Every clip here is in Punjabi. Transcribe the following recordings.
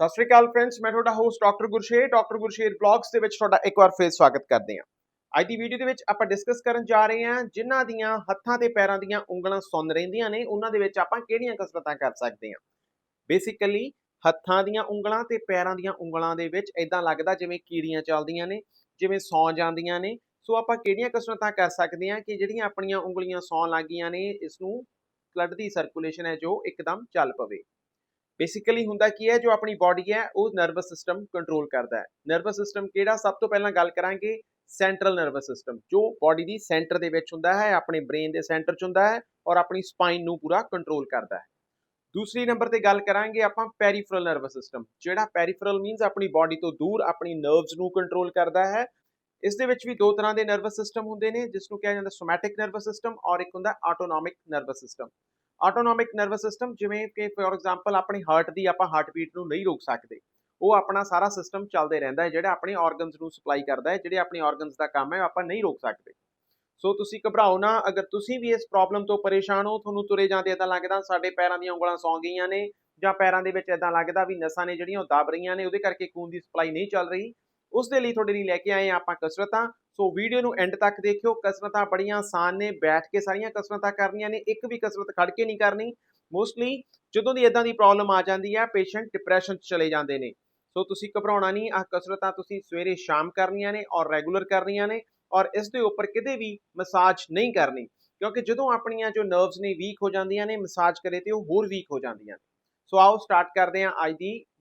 ਸਤਿ ਸ਼੍ਰੀ ਅਕਾਲ ਫਰੈਂਡਸ ਮੈਂ ਤੁਹਾਡਾ host doctor Gursher doctor Gursher blogs ਦੇ ਵਿੱਚ ਤੁਹਾਡਾ ਇੱਕ ਵਾਰ ਫੇਰ ਸਵਾਗਤ ਕਰਦੇ ਹਾਂ। ਅੱਜ ਦੀ ਵੀਡੀਓ ਦੇ ਵਿੱਚ ਆਪਾਂ ਡਿਸਕਸ ਕਰਨ ਜਾ ਰਹੇ ਹਾਂ ਜਿਨ੍ਹਾਂ ਦੀਆਂ ਹੱਥਾਂ ਤੇ ਪੈਰਾਂ ਦੀਆਂ ਉਂਗਲਾਂ ਸੁੰਨ ਰਹਿੰਦੀਆਂ ਨੇ, ਉਹਨਾਂ ਦੇ ਵਿੱਚ ਆਪਾਂ ਕਿਹੜੀਆਂ ਕਸਰਤਾਂ ਕਰ ਸਕਦੇ ਹਾਂ? ਬੇਸਿਕਲੀ ਹੱਥਾਂ ਦੀਆਂ ਉਂਗਲਾਂ ਤੇ ਪੈਰਾਂ ਦੀਆਂ ਉਂਗਲਾਂ ਦੇ ਵਿੱਚ ਇਦਾਂ ਲੱਗਦਾ ਜਿਵੇਂ ਕੀੜੀਆਂ ਚੱਲਦੀਆਂ ਨੇ, ਜਿਵੇਂ ਸੌਂ ਜਾਂਦੀਆਂ ਨੇ। ਸੋ ਆਪਾਂ ਕਿਹੜੀਆਂ ਕਸਰਤਾਂ ਕਰ ਸਕਦੇ ਹਾਂ ਕਿ ਜਿਹੜੀਆਂ ਆਪਣੀਆਂ ਉਂਗਲੀਆਂ ਸੌਂ ਲੱਗੀਆਂ ਨੇ ਇਸ ਨੂੰ ਬਲੱਡ ਦੀ ਸਰਕੂਲੇਸ਼ਨ ਹੈ ਜੋ ਇੱਕਦਮ ਚੱਲ ਪਵੇ। ਬੇਸਿਕਲੀ ਹੁੰਦਾ ਕੀ ਹੈ, ਜੋ ਆਪਣੀ ਬਾਡੀ ਹੈ, ਉਹ ਨਰਵਸ ਸਿਸਟਮ ਕੰਟਰੋਲ ਕਰਦਾ ਹੈ। ਨਰਵਸ ਸਿਸਟਮ ਕਿਹੜਾ? ਸਭ ਤੋਂ ਪਹਿਲਾਂ ਗੱਲ ਕਰਾਂਗੇ ਸੈਂਟਰਲ ਨਰਵਸ ਸਿਸਟਮ ਜੋ ਬਾਡੀ ਦੀ ਸੈਂਟਰ ਦੇ ਵਿੱਚ ਹੁੰਦਾ ਹੈ, ਆਪਣੇ ਬ੍ਰੇਨ ਦੇ ਸੈਂਟਰ 'ਚ ਹੁੰਦਾ ਹੈ ਔਰ ਆਪਣੀ ਸਪਾਈਨ ਨੂੰ ਪੂਰਾ ਕੰਟਰੋਲ ਕਰਦਾ ਹੈ। ਦੂਸਰੀ ਨੰਬਰ ਤੇ ਗੱਲ ਕਰਾਂਗੇ ਆਪਾਂ ਪੈਰੀਫਰਲ ਨਰਵਸ ਸਿਸਟਮ ਜਿਹੜਾ ਪੈਰੀਫਰਲ ਮੀਨਸ ਆਪਣੀ ਬਾਡੀ ਤੋਂ ਦੂਰ ਆਪਣੀ ਨਰਵਸ ਨੂੰ ਕੰਟਰੋਲ ਕਰਦਾ ਹੈ। ਇਸ ਦੇ ਵਿੱਚ ਵੀ ਦੋ ਤਰ੍ਹਾਂ ਦੇ ਨਰਵਸ ਸਿਸਟਮ ਹੁੰਦੇ ਨੇ ਜਿਸ ਨੂੰ ਕਿਹਾ ਜਾਂਦਾ ਸੋਮੈਟਿਕ ਨਰਵਸ ਸਿਸਟਮ ਔਰ ਇੱਕ ਹੁੰਦਾ autonomic nervous system autonomic nervous system ਜਿਵੇਂ ਕਿ ਫੋਰ ਐਗਜ਼ਾਮਪਲ ਆਪਣੀ ਹਾਰਟ ਦੀ ਆਪਾਂ ਹਾਰਟ ਬੀਟ ਨੂੰ ਨਹੀਂ ਰੋਕ ਸਕਦੇ, ਉਹ ਆਪਣਾ ਸਾਰਾ ਸਿਸਟਮ ਚੱਲਦੇ ਰਹਿੰਦਾ ਹੈ, ਜਿਹੜਾ ਆਪਣੇ ਆਰਗਨਸ ਨੂੰ ਸਪਲਾਈ ਕਰਦਾ ਹੈ, ਜਿਹੜੇ ਆਪਣੇ ਆਰਗਨਸ ਦਾ ਕੰਮ ਹੈ, ਉਹ ਆਪਾਂ ਨਹੀਂ ਰੋਕ ਸਕਦੇ। ਸੋ ਤੁਸੀਂ ਘਬਰਾਓ ਨਾ, ਅਗਰ ਤੁਸੀਂ ਵੀ ਇਸ ਪ੍ਰੋਬਲਮ ਤੋਂ ਪਰੇਸ਼ਾਨ ਹੋ, ਤੁਹਾਨੂੰ ਤੁਰੇ ਜਾਂਦੇ ਇਦਾਂ ਲੱਗਦਾ, ਸਾਡੇ ਪੈਰਾਂ ਦੀਆਂ ਉਂਗਲਾਂ ਸੌਂ ਗਈਆਂ ਨੇ, ਜਾਂ ਪੈਰਾਂ ਦੇ ਵਿੱਚ ਇਦਾਂ ਲੱਗਦਾ ਵੀ ਨਸਾਂ ਨੇ ਜਿਹੜੀਆਂ ਉਹ ਦਬ ਰਹੀਆਂ ਨੇ, ਉਹਦੇ ਕਰਕੇ ਖੂਨ ਦੀ ਸਪਲਾਈ ਨਹੀਂ ਚੱਲ ਰਹੀ ਉਸ ਦੇ ਲਈ ਤੁਹਾਡੇ ਲਈ ਲੈ ਕੇ ਆਏ ਹਾਂ ਆਪਾਂ ਕਸਰਤਾਂ। ਸੋ ਵੀਡੀਓ ਨੂੰ ਐਂਡ ਤੱਕ ਦੇਖਿਓ। ਕਸਰਤਾਂ ਬੜੀਆਂ ਆਸਾਨ ਨੇ, ਬੈਠ ਕੇ ਸਾਰੀਆਂ ਕਸਰਤਾਂ ਕਰਨੀਆਂ ਨੇ, ਇੱਕ ਵੀ ਕਸਰਤ ਖੜ ਕੇ ਨਹੀਂ ਕਰਨੀ। ਮੋਸਟਲੀ ਜਦੋਂ ਦੀ ਇਦਾਂ ਦੀ ਪ੍ਰੋਬਲਮ ਆ ਜਾਂਦੀ ਹੈ ਪੇਸ਼ੈਂਟ ਡਿਪਰੈਸ਼ਨ 'ਚ ਚਲੇ ਜਾਂਦੇ ਨੇ। ਸੋ ਤੁਸੀਂ ਘਬਰਾਉਣਾ ਨਹੀਂ, ਆਹ ਕਸਰਤਾਂ ਤੁਸੀਂ ਸਵੇਰੇ ਸ਼ਾਮ ਕਰਨੀਆਂ ਨੇ ਔਰ ਰੈਗੂਲਰ ਕਰਨੀਆਂ ਨੇ ਔਰ ਇਸ ਦੇ ਉੱਪਰ ਕਿਤੇ ਵੀ ਮਸਾਜ ਨਹੀਂ ਕਰਨੀ। ਕਿਉਂਕਿ ਜਦੋਂ ਆਪਣੀਆਂ ਜੋ ਨਰਵਸ ਨੇ ਵੀਕ ਹੋ ਜਾਂਦੀਆਂ ਨੇ ਮਸਾਜ ਕਰੇ ਤੇ ਉਹ ਹੋਰ ਵੀਕ ਹੋ ਜਾਂਦੀਆਂ ਨੇ। ਸੋ ਆਓ ਸਟਾਰਟ ਕਰਦੇ ਹਾਂ ਅੱਜ ਦੀ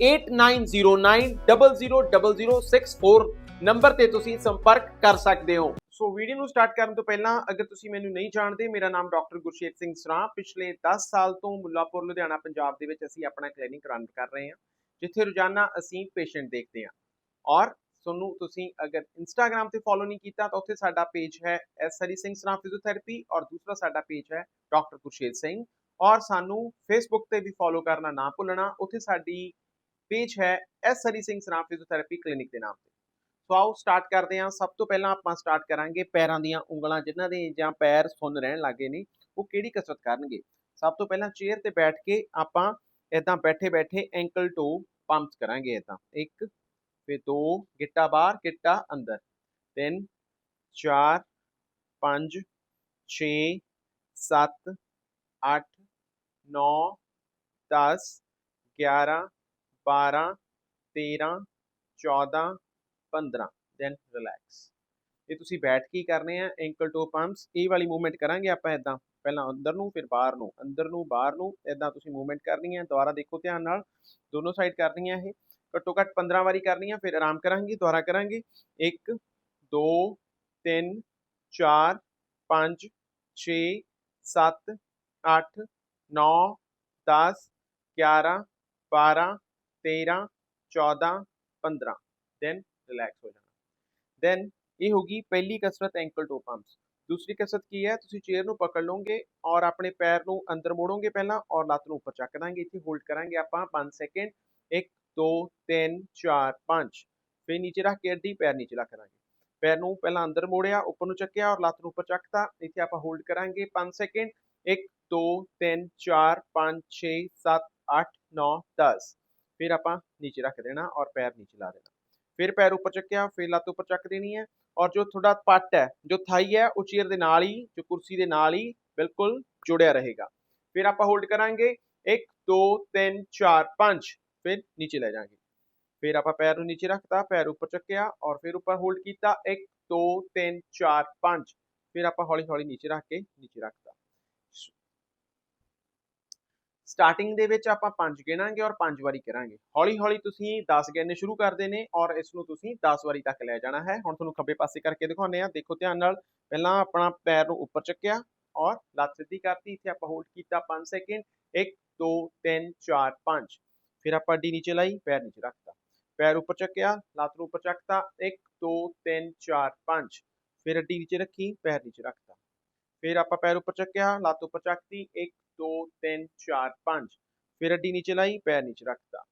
8909000064 ਨੰਬਰ ਤੇ ਤੁਸੀਂ ਸੰਪਰਕ ਕਰ ਸਕਦੇ ਹੋ। ਸੋ ਵੀਡੀਓ ਨੂੰ ਸਟਾਰਟ ਕਰਨ ਤੋਂ ਪਹਿਲਾਂ, ਅਗਰ ਤੁਸੀਂ ਮੈਨੂੰ ਨਹੀਂ ਜਾਣਦੇ, ਮੇਰਾ ਨਾਮ ਡਾਕਟਰ ਗੁਰਸ਼ੇਰ ਸਿੰਘ ਸਰਾਂ। ਪਿਛਲੇ 10 ਸਾਲ ਤੋਂ ਮੁੱਲਾਪੁਰ, ਲੁਧਿਆਣਾ, ਪੰਜਾਬ ਦੇ ਵਿੱਚ ਅਸੀਂ ਆਪਣਾ ਕਲੀਨਿਕ ਰਨ ਕਰ ਰਹੇ ਹਾਂ, ਜਿੱਥੇ ਰੋਜ਼ਾਨਾ ਅਸੀਂ ਪੇਸ਼ੈਂਟ ਦੇਖਦੇ ਹਾਂ। ਔਰ ਤੁਹਾਨੂੰ ਤੁਸੀਂ ਅਗਰ ਇੰਸਟਾਗ੍ਰam ਤੇ ਫੋਲੋ ਨਹੀਂ ਕੀਤਾ, ਤਾਂ ਉੱਥੇ ਸਾਡਾ ਪੇਜ ਹੈ ਐਸ ਹਰੀ ਸਿੰਘ ਸਰਾਂ ਫਿਜ਼ੀਓਥੈਰੇਪੀ ਔਰ ਦੂਸਰਾ ਸਾਡਾ ਪੇਜ ਹੈ ਡਾਕਟਰ ਗੁਰਸ਼ੇਰ ਸਿੰਘ। ਔਰ ਸਾਨੂੰ ਫੇਸਬੁੱਕ ਤੇ ਵੀ ਫੋਲੋ ਕਰਨਾ ਨਾ ਭੁੱਲਣਾ, ਉੱਥੇ ਸਾਡੀ ਪੇਜ ਹੈ ਐਸ ਹਰੀ ਸਿੰਘ ਸਰਾਂ ਫਿਜ਼ੀਓਥੈਰੇਪੀ ਕਲੀਨਿਕ ਦੇ ਨਾਮ ਤੇ। ਸੋ ਆਓ ਸਟਾਰਟ ਕਰਦੇ ਹਾਂ। ਸਭ ਤੋਂ ਪਹਿਲਾਂ ਆਪਾਂ ਸਟਾਰਟ ਕਰਾਂਗੇ ਪੈਰਾਂ ਦੀਆਂ ਉਂਗਲਾਂ, ਜਿਨ੍ਹਾਂ ਦੇ ਜਾਂ ਪੈਰ ਸੁੰਨ ਰਹਿਣ ਲੱਗੇ ਨੇ, ਉਹ ਕਿਹੜੀ ਕਸਰਤ ਕਰਨਗੇ? ਸਭ ਤੋਂ ਪਹਿਲਾਂ ਚੇਅਰ ਤੇ ਬੈਠ ਕੇ ਆਪਾਂ ਇਦਾਂ ਬੈਠੇ ਬੈਠੇ ਐਂਕਲ ਟੂ ਪੰਪਸ ਕਰਾਂਗੇ ਇਦਾਂ ਇੱਕ, ਫਿਰ ਦੋ, ਗਿੱਟਾ ਬਾਹਰ, ਗਿੱਟਾ ਅੰਦਰ। ਤਿੰਨ, ਚਾਰ, ਪੰਜ 6 7 8 9 10 11 12 13 14 15 ਦੈਨ ਰਿਲੈਕਸ ਇਹ ਤੁਸੀਂ ਬੈਠ ਕੇ ਕਰਨੇ ਆ ਐਂਕਲ ਟੋ ਪੰਪਸ ਇਹ ਵਾਲੀ ਮੂਵਮੈਂਟ ਕਰਾਂਗੇ ਆਪਾਂ ਇਦਾਂ ਪਹਿਲਾਂ ਅੰਦਰ ਨੂੰ, ਫਿਰ ਬਾਹਰ ਨੂੰ। ਅੰਦਰ ਨੂੰ, ਬਾਹਰ ਨੂੰ ਇਦਾਂ ਤੁਸੀਂ ਮੂਵਮੈਂਟ ਕਰਨੀ ਹੈ ਦੁਬਾਰਾ ਦੇਖੋ ਧਿਆਨ ਨਾਲ। ਦੋਨੋਂ ਸਾਈਡ ਕਰਨੀਆਂ ਇਹ। ਘੱਟੋ ਘੱਟ 15 ਵਾਰੀ ਕਰਨੀ ਆ, ਫਿਰ ਆਰਾਮ ਕਰਾਂਗੇ, ਦੁਬਾਰਾ ਕਰਾਂਗੇ। 1 2 3 4 5 6 7 8 9 10 11 12 13 14 15 ਦੈਨ ਰਿਲੈਕਸ ਹੋ ਜਾਣਾ ਦੈਨ ਇਹ ਹੋਗੀ ਪਹਿਲੀ ਕਸਰਤ ਐਂਕਲ ਟੋ ਪੰਪਸ ਦੂਸਰੀ ਕਸਰਤ ਕੀ ਹੈ ਤੁਸੀਂ ਚੇਅਰ ਨੂੰ ਪਕੜ ਲਓਗੇ ਔਰ ਆਪਣੇ ਪੈਰ ਨੂੰ ਅੰਦਰ ਮੋੜੋਗੇ ਪਹਿਲਾਂ ਔਰ ਲੱਤ ਨੂੰ ਉੱਪਰ ਚੱਕ ਦਾਂਗੇ ਇੱਥੇ ਹੋਲਡ ਕਰਾਂਗੇ ਆਪਾਂ 5 ਸੈਕਿੰਡ 1 2 3 4 5 ਫਿਰ ਨੀਚੇ ਰੱਖ ਕੇ ਅੱਡੀ ਪੈਰ ਨੀਚੇ ਰੱਖ ਦਾਂਗੇ ਪੈਰ ਨੂੰ ਪਹਿਲਾਂ ਅੰਦਰ ਮੋੜਿਆ ਉੱਪਰ ਨੂੰ ਚੱਕਿਆ ਔਰ ਲੱਤ ਨੂੰ ਉੱਪਰ ਚੱਕਤਾ ਇੱਥੇ ਆਪਾਂ ਹੋਲਡ ਕਰਾਂਗੇ 5 ਸੈਕਿੰਡ 1 2 3 4 5 6 7 8 9 10 ਫਿਰ ਆਪਾਂ ਨੀਚੇ ਰੱਖ ਦੇਣਾ ਔਰ ਪੈਰ ਨੀਚੇ ਲਾ ਦੇਣਾ ਫਿਰ ਪੈਰ ਉੱਪਰ ਚੱਕਿਆ ਫਿਰ ਲੱਤ ਉੱਪਰ ਚੱਕ ਦੇਣੀ ਹੈ ਔਰ ਜੋ ਤੁਹਾਡਾ ਪੱਟ ਹੈ ਜੋ ਥਾਈ ਹੈ ਉਹ ਚੇਅਰ ਦੇ ਨਾਲ ਹੀ ਜੋ ਕੁਰਸੀ ਦੇ ਨਾਲ ਹੀ ਬਿਲਕੁਲ ਜੁੜਿਆ ਰਹੇਗਾ ਫਿਰ ਆਪਾਂ ਹੋਲਡ ਕਰਾਂਗੇ 1 2 3 4 5 ਫਿਰ ਨੀਚੇ ਲੈ ਜਾਾਂਗੇ ਫਿਰ ਆਪਾਂ ਪੈਰ ਨੂੰ ਨੀਚੇ ਰੱਖਤਾ ਪੈਰ ਉੱਪਰ ਚੱਕਿਆ ਔਰ ਫਿਰ ਉੱਪਰ ਹੋਲਡ ਕੀਤਾ 1 2 3 4 5 ਫਿਰ ਆਪਾਂ ਹੌਲੀ ਹੌਲੀ ਨੀਚੇ ਰੱਖ ਕੇ ਨੀਚੇ ਰੱਖਤਾ ਸਟਾਰਟਿੰਗ ਦੇ ਵਿੱਚ ਆਪਾਂ 5 ਗਿਣਾਂਗੇ ਔਰ 5 ਵਾਰੀ ਕਰਾਂਗੇ। ਹੌਲੀ ਹੌਲੀ ਤੁਸੀਂ 10 ਗਿਣਨੇ ਸ਼ੁਰੂ ਕਰਦੇ ਨੇ ਔਰ ਇਸ ਨੂੰ ਤੁਸੀਂ 10 ਵਾਰੀ ਤੱਕ ਲੈ ਜਾਣਾ ਹੈ। ਹੁਣ ਤੁਹਾਨੂੰ ਖੱਬੇ ਪਾਸੇ ਕਰਕੇ ਦਿਖਾਉਂਦੇ ਆ ਦੇਖੋ ਧਿਆਨ ਨਾਲ, ਪਹਿਲਾਂ ਆਪਣਾ ਪੈਰ ਨੂੰ ਉੱਪਰ ਚੱਕਿਆ ਔਰ ਲੱਤ ਸਿੱਧੀ ਕਰਤੀ। ਇੱਥੇ ਆਪਾਂ ਹੋਲਡ ਕੀਤਾ 5 ਸੈਕਿੰਡ 1 2 3 4 5 ਫਿਰ ਆਪਾਂ ਅੱਡੀ ਨੀਚੇ ਲਾਈ, ਪੈਰ ਨੀਚੇ ਰੱਖਤਾ। ਪੈਰ ਉੱਪਰ ਚੱਕਿਆ, ਲੱਤ ਨੂੰ ਉੱਪਰ ਚੱਕਤਾ। 1 2 3 4 5 ਫਿਰ ਅੱਡੀ ਨੀਚੇ ਰੱਖੀ, ਪੈਰ ਨੀਚੇ ਰੱਖਤਾ। ਫਿਰ ਆਪਾਂ ਪੈਰ ਉੱਪਰ ਚੱਕਿਆ, ਲੱਤ ਉੱਪਰ ਚੱਕਤੀ। 1 2 3 4 5 ਫਿਰ ਅੱਡੀ ਨੀਚੇ ਲਾਈ, ਪੈਰ ਨੀਚੇ ਰੱਖਤਾ।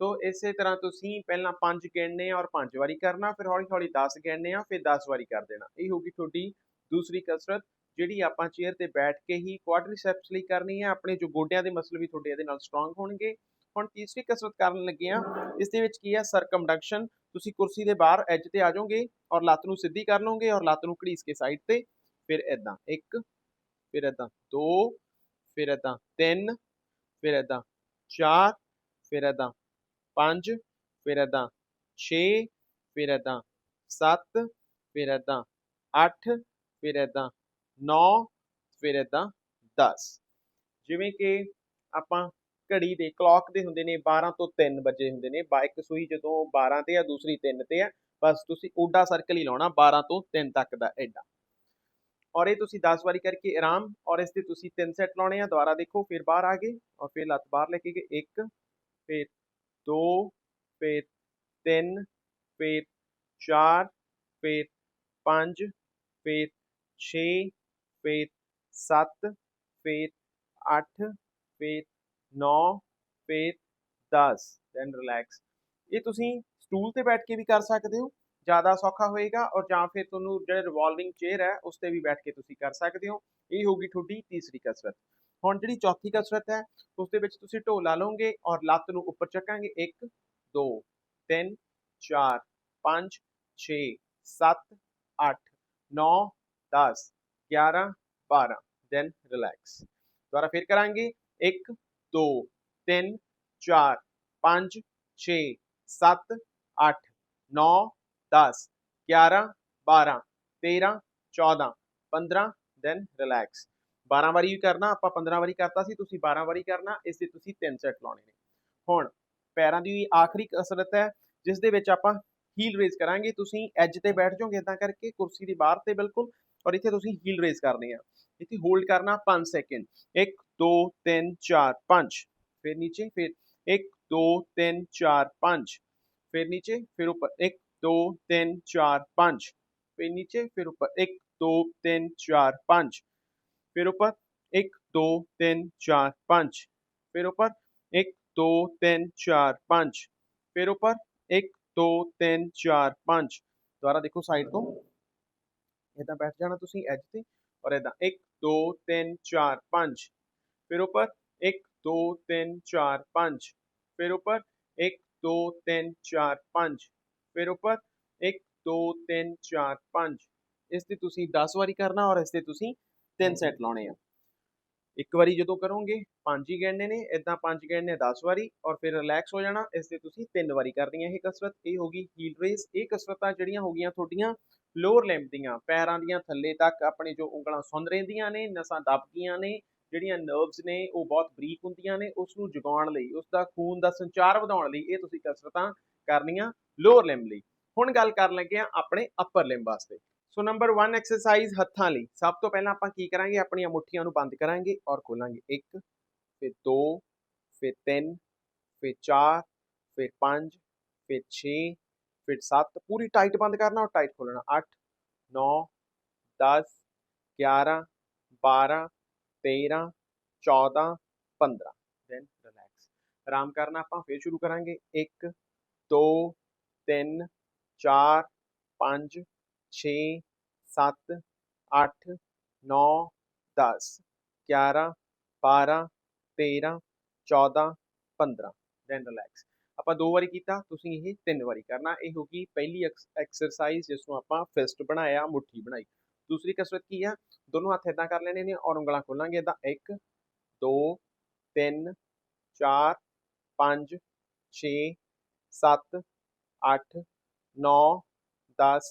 ਸੋ ਇਸੇ ਤਰ੍ਹਾਂ ਤੁਸੀਂ ਪਹਿਲਾਂ 5 ਗਿਣਨੇ ਆ ਔਰ 5 ਵਾਰੀ ਕਰਨਾ, ਫਿਰ ਹੌਲੀ ਹੌਲੀ 10 ਗਿਣਨੇ ਆ, ਫਿਰ 10 ਵਾਰੀ ਕਰ ਦੇਣਾ। ਇਹ ਹੋਗੀ ਤੁਹਾਡੀ ਦੂਸਰੀ ਕਸਰਤ, ਜਿਹੜੀ ਆਪਾਂ ਚੇਅਰ ਤੇ ਬੈਠ ਕੇ ਹੀ ਕੁਆਡਰੀਸੈਪਸ ਲਈ ਕਰਨੀ ਹੈ ਆਪਣੇ ਜੋ ਗੋਡਿਆਂ ਦੇ ਮਸਲ ਵੀ ਤੁਹਾਡੇ ਇਹਦੇ ਨਾਲ ਸਟਰੋਂਗ ਹੋਣਗੇ। ਹੁਣ ਤੀਸਰੀ ਕਸਰਤ ਕਰਨ ਲੱਗੇ ਆ। ਇਸ ਦੇ ਵਿੱਚ ਕੀ ਹੈ ਸਰਕਮਡਕਸ਼ਨ ਤੁਸੀਂ ਕੁਰਸੀ ਦੇ ਬਾਹਰ ਐਜ ਤੇ ਆ ਜਾਓਗੇ ਔਰ ਲੱਤ ਨੂੰ ਸਿੱਧੀ ਕਰ ਲਓਗੇ ਔਰ ਲੱਤ ਨੂੰ ਘੜੀਸ ਕੇ ਸਾਈਡ ਤੇ। ਫਿਰ ਇਦਾਂ ਇੱਕ, ਫਿਰ ਇਦਾਂ ਦੋ ਫਿਰ ਇਦਾਂ ਤਿੰਨ, ਫਿਰ ਇਦਾਂ ਚਾਰ, ਫਿਰ ਇਦਾਂ ਪੰਜ, ਫਿਰ ਇਦਾਂ 6 ਫਿਰ ਇਦਾਂ 7 ਫਿਰ ਇਦਾਂ 8 ਫਿਰ ਇਦਾਂ 9 ਫਿਰ ਇਦਾਂ 10 ਜਿਵੇਂ ਕਿ ਆਪਾਂ ਘੜੀ ਦੇ ਕਲੌਕ ਦੇ ਹੁੰਦੇ ਨੇ 12 ਤੋਂ 3 ਵਜੇ ਹੁੰਦੇ ਨੇ। ਬਾ ਇੱਕ ਸੂਈ ਜਦੋਂ 12 ਤੇ ਆ, ਦੂਸਰੀ 3 ਤੇ ਆ, ਬਸ ਤੁਸੀਂ ਓਡਾ ਸਰਕਲ ਹੀ ਲਾਉਣਾ 12 ਤੋਂ 3 ਤੱਕ ਦਾ ਐਡਾ ਔਰ ਇਹ ਤੁਸੀਂ 10 ਵਾਰੀ ਕਰਕੇ ਆਰਾਮ ਔਰ ਇਸ ਤੇ ਤੁਸੀਂ ਤਿੰਨ ਸੈੱਟ ਲਾਉਣੇ ਆ, ਦੁਬਾਰਾ ਦੇਖੋ, ਫਿਰ ਬਾਹਰ ਆ ਗਏ ਔਰ ਫਿਰ ਲੱਤ ਬਾਹਰ ਲੈ ਕੇ ਗਏ। 1 ਫਿਰ 2 ਫਿਰ 3 ਫਿਰ 4 ਫਿਰ 5 ਫਿਰ 6 ਫਿਰ 7 ਫਿਰ 8 ਫਿਰ 9 ਫਿਰ 10 ਦੈਨ ਰਿਲੈਕਸ ਇਹ ਤੁਸੀਂ ਸਟੂਲ ਤੇ ਬੈਠ ਕੇ ਵੀ ਕਰ ਸਕਦੇ ਹੋ। ਜ਼ਿਆਦਾ ਸੌਖਾ ਹੋਏਗਾ ਔਰ ਜਾਂ ਫਿਰ ਤੁਹਾਨੂੰ ਜਿਹੜੇ ਰਿਵੋਲਵਿੰਗ ਚੇਅਰ ਹੈ, ਉਸ ਤੇ ਵੀ ਬੈਠ ਕੇ ਤੁਸੀਂ ਕਰ ਸਕਦੇ ਹੋ। ਇਹ ਹੋਗੀ ਤੁਹਾਡੀ ਤੀਸਰੀ ਕਸਰਤ। ਹੁਣ ਜਿਹੜੀ ਚੌਥੀ ਕਸਰਤ ਹੈ, ਉਸ ਦੇ ਵਿੱਚ ਤੁਸੀਂ ਢੋਲਾ ਲਓਗੇ ਔਰ ਲੱਤ ਨੂੰ ਉੱਪਰ ਚੱਕਾਂਗੇ। 1 2 3 4 5 6 7 8 9 10 11 12 ਦੈਨ ਰਿਲੈਕਸ ਦੁਬਾਰਾ ਫਿਰ ਕਰਾਂਗੇ। 1 2 3 4 5 6 7 8 9 10 11 12 13 14 15 ਦੈਨ ਰਿਲੈਕਸ 12 ਵਾਰੀ ਵੀ ਕਰਨਾ ਆਪਾਂ 15 ਵਾਰੀ ਕਰਤਾ ਸੀ ਤੁਸੀਂ 12 ਵਾਰੀ ਕਰਨਾ ਇਸ ਦੇ ਤੁਸੀਂ ਤਿੰਨ ਸੈੱਟ ਲਾਉਣੇ ਨੇ ਹੁਣ ਪੈਰਾਂ ਦੀ ਆਖਰੀ ਕਸਰਤ ਹੈ ਜਿਸ ਦੇ ਵਿੱਚ ਆਪਾਂ ਹੀਲ ਰੇਜ਼ ਕਰਾਂਗੇ ਤੁਸੀਂ ਐਜ ਤੇ ਬੈਠ ਜਾਓਗੇ ਇਦਾਂ ਕਰਕੇ ਕੁਰਸੀ ਦੀ ਬਾਹਰ ਤੇ ਬਿਲਕੁਲ ਔਰ ਇੱਥੇ ਤੁਸੀਂ ਹੀਲ ਰੇਜ਼ ਕਰਨੇ ਆ ਇੱਥੇ ਹੋਲਡ ਕਰਨਾ 5 ਸੈਕਿੰਡ 1 2 3 4 5 ਫਿਰ ਨੀਚੇ ਫਿਰ 1 2 3 4 5 ਫਿਰ ਨੀਚੇ ਫਿਰ ऊपर 1 2 3 4 5 फिर नीचे फिर ऊपर एक दो तीन चार पाँच फिर ऊपर एक दो तीन चार पाँच फिर ऊपर एक दो तीन चार पाँच फिर ऊपर एक दो तीन चार पाँच ਦੁਬਾਰਾ ਦੇਖੋ ਸਾਈਡ ਤੋਂ ਇਦਾਂ ਬੈਠ ਜਾਣਾ ਤੁਸੀਂ ਐਜ ਤੇ ਔਰ ਇਦਾਂ 1 2 3 4 5 ਫਿਰ ਉੱਪਰ 1 2 3 4 5 ਫਿਰ ਉੱਪਰ 1 2 3 4 5 ਫਿਰ ਉੱਪਰ 1 2 3 4 5 ਇਸ ਤੇ ਤੁਸੀਂ 10 ਵਾਰੀ ਕਰਨਾ ਔਰ ਇਸ ਤੇ ਤੁਸੀਂ 3 ਸੈੱਟ ਲਾਉਣੇ ਆ। ਇੱਕ ਵਾਰੀ ਜਦੋਂ ਕਰੋਗੇ, ਪੰਜ ਹੀ ਗਿਣਨੇ ਨੇ ਇਦਾਂ ਪੰਜ ਗਿਣਨੇ 10 ਵਾਰੀ ਔਰ ਫਿਰ ਰਿਲੈਕਸ ਹੋ ਜਾਣਾ। ਇਸ ਤੇ ਤੁਸੀਂ ਤਿੰਨ ਵਾਰੀ ਕਰਨੀਆਂ ਇਹ ਕਸਰਤ। ਇਹ ਹੋਗੀ ਹੀਲ ਰੇਸ ਇਹ ਕਸਰਤਾਂ ਜਿਹੜੀਆਂ ਹੋ ਗਈਆਂ ਤੁਹਾਡੀਆਂ ਲੋਅਰ ਲੈਂਪ ਦੀਆਂ, ਪੈਰਾਂ ਦੀਆਂ ਥੱਲੇ ਤੱਕ ਆਪਣੇ ਜੋ ਉਂਗਲਾਂ ਸੁੰਨ ਰਹਿੰਦੀਆਂ ਨੇ, ਨਸਾਂ ਦੱਬ ਗਈਆਂ ਨੇ, ਜਿਹੜੀਆਂ ਨਰਵਸ ਨੇ ਉਹ ਬਹੁਤ ਬਰੀਕ ਹੁੰਦੀਆਂ ਨੇ ਉਸ ਨੂੰ ਜਗਾਉਣ ਲਈ ਉਸ ਦਾ ਖੂਨ ਦਾ ਸੰਚਾਰ ਵਧਾਉਣ ਲਈ ਇਹ ਤੁਸੀਂ ਕਸਰਤਾਂ ਕਰਨੀਆਂ। ਲੋਅਰ ਲਿੰਬ ਲਈ। ਹੁਣ ਗੱਲ ਕਰਨ ਲੱਗੇ ਆ ਆਪਣੇ ਅਪਰ ਲਿੰਬ ਵਾਸਤੇ। ਸੋ ਨੰਬਰ 1 ਐਕਸਰਸਾਈਜ਼ ਹੱਥਾਂ ਲਈ। ਸਭ ਤੋਂ ਪਹਿਲਾਂ ਆਪਾਂ ਕੀ ਕਰਾਂਗੇ? ਆਪਣੀਆਂ ਮੁੱਠੀਆਂ ਨੂੰ ਬੰਦ ਕਰਾਂਗੇ ਔਰ ਖੋਲਾਂਗੇ। 1 ਫਿਰ 2 ਫਿਰ 3 ਫਿਰ 4 ਫਿਰ 5 ਫਿਰ 6 ਫਿਰ 7 ਪੂਰੀ ਟਾਈਟ ਬੰਦ ਕਰਨਾ ਔਰ ਟਾਈਟ ਖੋਲਣਾ 8 9 10 11 12 13 14 15 ਦੈਨ ਰਿਲੈਕਸ ਆਰਾਮ ਕਰਨਾ ਆਪਾਂ, ਫਿਰ ਸ਼ੁਰੂ ਕਰਾਂਗੇ। 1 2 3 4 5 6 7 8 9 10 11 12 13 14 15 ਦੈਨ ਰਿਲੈਕਸ ਆਪਾਂ ਦੋ ਵਾਰੀ ਕੀਤਾ, ਤੁਸੀਂ ਇਹ ਤਿੰਨ ਵਾਰੀ ਕਰਨਾ। ਇਹ ਹੋ ਗਈ ਪਹਿਲੀ ਐਕਸਰਸਾਈਜ਼ ਜਿਸ ਨੂੰ ਆਪਾਂ ਫਿਸਟ ਬਣਾਇਆ, ਮੁੱਠੀ ਬਣਾਈ। ਦੂਸਰੀ ਕਸਰਤ ਕੀ ਆ? ਦੋਨੋਂ ਹੱਥ ਇਦਾਂ ਕਰ ਲੈਣੇ ਨੇ ਔਰ ਉਂਗਲਾਂ ਖੋਲਾਂਗੇ ਤਾਂ 1 2 3 4 5 6 7 8 9 10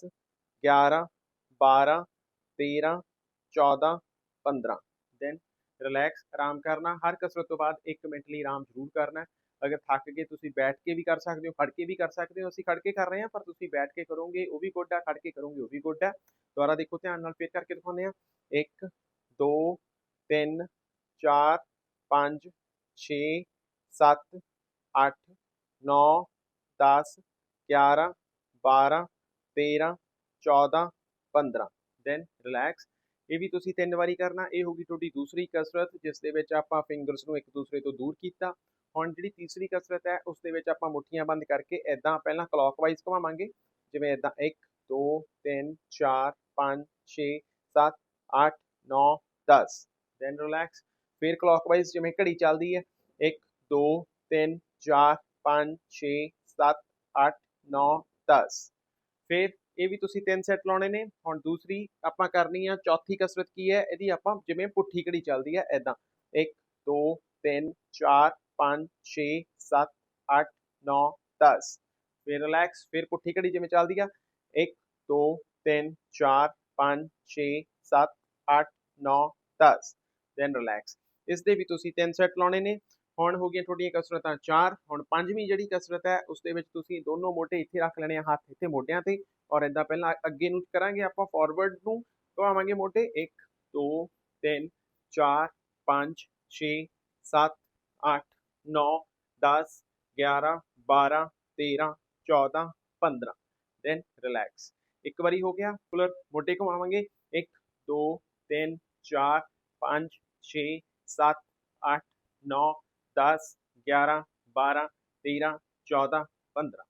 11 12 13 14 15 ਦੈਨ ਰਿਲੈਕਸ ਆਰਾਮ ਕਰਨਾ ਹਰ ਕਸਰਤ ਤੋਂ ਬਾਅਦ 1 ਮਿੰਟ ਲਈ ਆਰਾਮ ਜ਼ਰੂਰ ਕਰਨਾ ਹੈ ਅਗਰ ਥੱਕ ਗਏ ਤੁਸੀਂ ਬੈਠ ਕੇ ਵੀ ਕਰ ਸਕਦੇ ਹੋ ਖੜ ਕੇ ਵੀ ਕਰ ਸਕਦੇ ਹੋ ਅਸੀਂ ਖੜ ਕੇ ਕਰ ਰਹੇ ਹਾਂ ਪਰ ਤੁਸੀਂ ਬੈਠ ਕੇ ਕਰੋਗੇ ਉਹ ਵੀ ਗੁੱਡ ਹੈ ਖੜ ਕੇ ਕਰੋਗੇ ਉਹ ਵੀ ਗੁੱਡ ਹੈ ਦੁਬਾਰਾ ਦੇਖੋ ਧਿਆਨ ਨਾਲ ਫੇਰ ਕਰਕੇ ਦਿਖਾਉਂਦੇ ਹਾਂ 1 2 3 4 5 6 7 8 9 10 11 12 13 14 15 ਦੈਨ ਰਿਲੈਕਸ ਇਹ ਵੀ ਤੁਸੀਂ ਤਿੰਨ ਵਾਰੀ ਕਰਨਾ, ਇਹ ਹੋਗੀ ਤੁਹਾਡੀ ਦੂਸਰੀ ਕਸਰਤ, ਜਿਸ ਦੇ ਵਿੱਚ ਆਪਾਂ ਫਿੰਗਰਸ ਨੂੰ ਇੱਕ ਦੂਸਰੇ ਤੋਂ ਦੂਰ ਕੀਤਾ। ਹੁਣ ਜਿਹੜੀ ਤੀਸਰੀ ਕਸਰਤ ਹੈ, ਉਸ ਦੇ ਵਿੱਚ ਆਪਾਂ ਮੁੱਠੀਆਂ ਬੰਦ ਕਰਕੇ ਐਦਾਂ ਪਹਿਲਾਂ ਕਲੌਕਵਾਈਜ਼ ਘੁਮਾਵਾਂਗੇ। ਜਿਵੇਂ ਐਦਾਂ 1 2 3 4 5 6 7 8 9 10 ਦੈਨ ਰਿਲੈਕਸ ਫਿਰ ਕਲੌਕਵਾਈਜ਼ ਜਿਵੇਂ ਘੜੀ ਚੱਲਦੀ ਹੈ 1 2 3 4 5 6 7 8 9 10 ਫਿਰ ਇਹ ਵੀ ਤੁਸੀਂ ਤਿੰਨ ਸੈੱਟ ਲਾਉਣੇ ਨੇ। ਹੁਣ ਦੂਸਰੀ ਆਪਾਂ ਕਰਨੀ ਆ, ਚੌਥੀ ਕਸਰਤ ਕੀ ਹੈ? ਇਹਦੀ ਆਪਾਂ ਜਿਵੇਂ ਪੁੱਠੀ ਕੜੀ ਚੱਲਦੀ ਹੈ ਐਦਾਂ 1 2 3 4 5 6 7 8 9 10 ਫਿਰ ਰਿਲੈਕਸ ਫਿਰ ਪੁੱਠੀ ਘੜੀ ਜਿਵੇਂ ਚੱਲਦੀ ਆ। 1 2 3 4 5 6 7 8 9 10 ਦੈਨ ਰਿਲੈਕਸ ਇਸ ਦੇ ਵੀ ਤੁਸੀਂ ਤਿੰਨ ਸੈੱਟ ਲਾਉਣੇ ਨੇ। ਹੁਣ ਹੋ ਗਈਆਂ ਤੁਹਾਡੀਆਂ ਕਸਰਤਾਂ ਚਾਰ, ਹੁਣ ਪੰਜਵੀਂ ਜਿਹੜੀ ਕਸਰਤ ਹੈ, ਉਸ ਦੇ ਵਿੱਚ ਤੁਸੀਂ ਦੋਨੋਂ ਮੋਢੇ ਇੱਥੇ ਰੱਖ ਲੈਣੇ ਆ, ਹੱਥ ਇੱਥੇ ਮੋਢਿਆਂ ਤੇ ਔਰ ਇਦਾਂ ਪਹਿਲਾਂ ਅੱਗੇ ਨੂੰ ਕਰਾਂਗੇ ਆਪਾਂ ਫਾਰਵਰਡ ਨੂੰ ਘੁਮਾਵਾਂਗੇ ਮੋਢੇ 1 2 3 4 5 6 7 8 9 10 11 12 13 14 15 ਦੈਨ ਰਿਲੈਕਸ ਇੱਕ ਵਾਰੀ ਹੋ ਗਿਆ ਫੁੱਲਰ ਮੋਢੇ ਘੁਮਾਵਾਂਗੇ। 1 2 3 4 5 6 7 8 9 10 11 12 13 14 15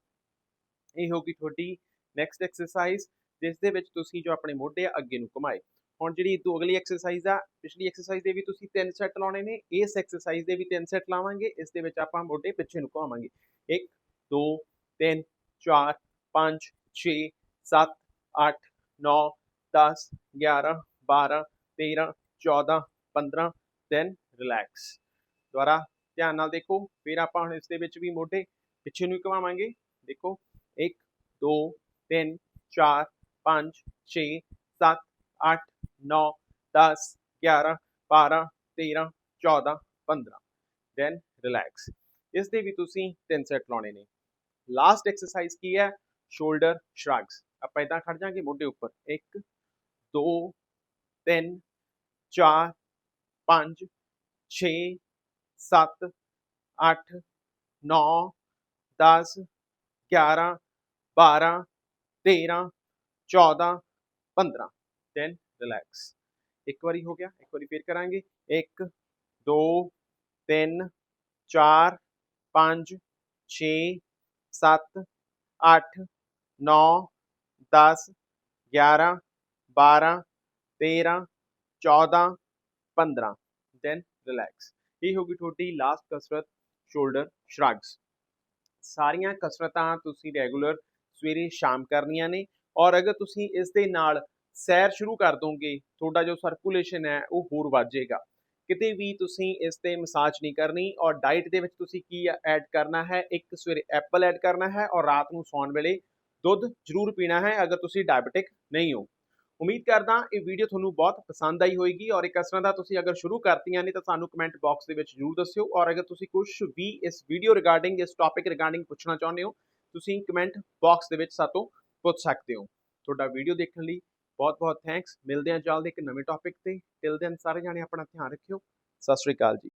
ਇਹ ਹੋਗੀ ਤੁਹਾਡੀ ਨੈਕਸਟ ਐਕਸਰਸਾਈਜ਼ ਜਿਸ ਦੇ ਵਿੱਚ ਤੁਸੀਂ ਜੋ ਆਪਣੇ ਮੋਢੇ ਆ ਅੱਗੇ ਨੂੰ ਘੁਮਾਏ। ਹੁਣ ਜਿਹੜੀ ਦੋ ਅਗਲੀ ਐਕਸਰਸਾਈਜ਼ ਆ, ਪਿਛਲੀ ਐਕਸਰਸਾਈਜ਼ ਦੇ ਵੀ ਤੁਸੀਂ ਤਿੰਨ ਸੈੱਟ ਲਾਉਣੇ ਨੇ, ਇਸ ਐਕਸਰਸਾਈਜ਼ ਦੇ ਵੀ ਤਿੰਨ ਸੈੱਟ ਲਾਵਾਂਗੇ, ਇਸ ਦੇ ਵਿੱਚ ਆਪਾਂ ਮੋਢੇ ਪਿੱਛੇ ਨੂੰ ਘੁਮਾਵਾਂਗੇ। 1 2 3 4 5 6 7 8 9 10 11 12 13 14 15 ਦੈਨ ਰਿਲੈਕਸ ਦੁਬਾਰਾ ਧਿਆਨ ਨਾਲ ਦੇਖੋ, ਫਿਰ ਆਪਾਂ ਹੁਣ ਇਸ ਦੇ ਵਿੱਚ ਵੀ ਮੋਢੇ ਪਿੱਛੇ ਨੂੰ ਹੀ ਘੁਮਾਵਾਂਗੇ। ਦੇਖੋ 1 2 3 4 5 6 7 8 9 10 11 12 13 14 15 ਦੈਨ ਰਿਲੈਕਸ ਇਸ ਦੇ ਵੀ ਤੁਸੀਂ ਤਿੰਨ ਸੈੱਟ ਲਾਉਣੇ ਨੇ। ਲਾਸਟ ਐਕਸਰਸਾਈਜ਼ ਕੀ ਹੈ? ਸ਼ੋਲਡਰ ਸ਼ਰਗਸ ਆਪਾਂ ਇਦਾਂ ਖੜ ਜਾਾਂਗੇ ਮੋਢੇ ਉੱਪਰ। 1 2 3 4 5 6 7 8 9 10 11 12 13 14 15 ਦੈਨ ਰਿਲੈਕਸ ਇੱਕ ਵਾਰੀ ਹੋ ਗਿਆ ਇੱਕ ਵਾਰੀ ਫੇਰ ਕਰਾਂਗੇ 1 2 3 4 5 6 7 8 9 10 11 12 13 14 15 ਦੈਨ ਰਿਲੈਕਸ ਇਹ ਹੋ ਗਈ ਤੁਹਾਡੀ ਲਾਸਟ ਕਸਰਤ ਸ਼ੋਲਡਰ ਸ਼ਰਗਸ ਸਾਰੀਆਂ ਕਸਰਤਾਂ ਤੁਸੀਂ ਰੈਗੂਲਰ ਸਵੇਰੇ ਸ਼ਾਮ ਕਰਨੀਆਂ ਨੇ ਔਰ ਅਗਰ ਤੁਸੀਂ ਇਸ ਦੇ ਨਾਲ ਸੈਰ ਸ਼ੁਰੂ ਕਰ ਦੋਗੇ, ਤੁਹਾਡਾ ਜੋ ਸਰਕੂਲੇਸ਼ਨ ਹੈ ਉਹ ਹੋਰ ਵੱਧ ਜਾਏਗਾ ਕਿਤੇ ਵੀ ਤੁਸੀਂ ਇਸ ਤੇ ਮਸਾਜ ਨਹੀਂ ਕਰਨੀ ਔਰ ਡਾਈਟ ਦੇ ਵਿੱਚ ਤੁਸੀਂ ਕੀ ਐਡ ਕਰਨਾ ਹੈ? ਇੱਕ ਸਵੇਰੇ ਐਪਲ ਐਡ ਕਰਨਾ ਹੈ ਔਰ ਰਾਤ ਨੂੰ ਸੌਣ ਵੇਲੇ ਦੁੱਧ ਜ਼ਰੂਰ ਪੀਣਾ ਹੈ ਅਗਰ ਤੁਸੀਂ ਡਾਇਬੀਟਿਕ ਨਹੀਂ ਹੋ। ਉਮੀਦ ਕਰਦਾ ਇਹ ਵੀਡੀਓ ਤੁਹਾਨੂੰ ਬਹੁਤ ਪਸੰਦ ਆਈ ਹੋਏਗੀ ਔਰ ਇਹ ਕਸਰਤਾਂ ਦਾ ਤੁਸੀਂ ਅਗਰ ਸ਼ੁਰੂ ਕਰਤੀਆਂ ਨੇ ਤਾਂ ਸਾਨੂੰ ਕਮੈਂਟ ਬਾਕਸ ਦੇ ਵਿੱਚ ਜ਼ਰੂਰ ਦੱਸਿਓ ਔਰ ਅਗਰ ਤੁਸੀਂ ਕੁਝ ਵੀ ਇਸ ਵੀਡੀਓ ਰਿਗਾਰਡਿੰਗ ਇਸ ਟੌਪਿਕ ਰਿਗਾਰਡਿੰਗ ਪੁੱਛਣਾ ਚਾਹੁੰਦੇ ਹੋ, ਤੁਸੀਂ ਕਮੈਂਟ ਬਾਕਸ ਦੇ ਵਿੱਚ ਸਾਤੋਂ ਪੁੱਛ ਸਕਦੇ ਹੋ। ਤੁਹਾਡਾ ਵੀਡੀਓ ਦੇਖਣ ਲਈ ਬਹੁਤ ਬਹੁਤ ਥੈਂਕਸ ਮਿਲਦੇ ਹਾਂ ਜਲਦੀ ਇੱਕ ਨਵੇਂ ਟੌਪਿਕ ਤੇ। ਟਿਲ ਦੈਨ ਸਾਰੇ ਜਾਣੇ ਆਪਣਾ ਧਿਆਨ ਰੱਖਿਓ। ਸਤਿ ਸ਼੍ਰੀ ਅਕਾਲ ਜੀ।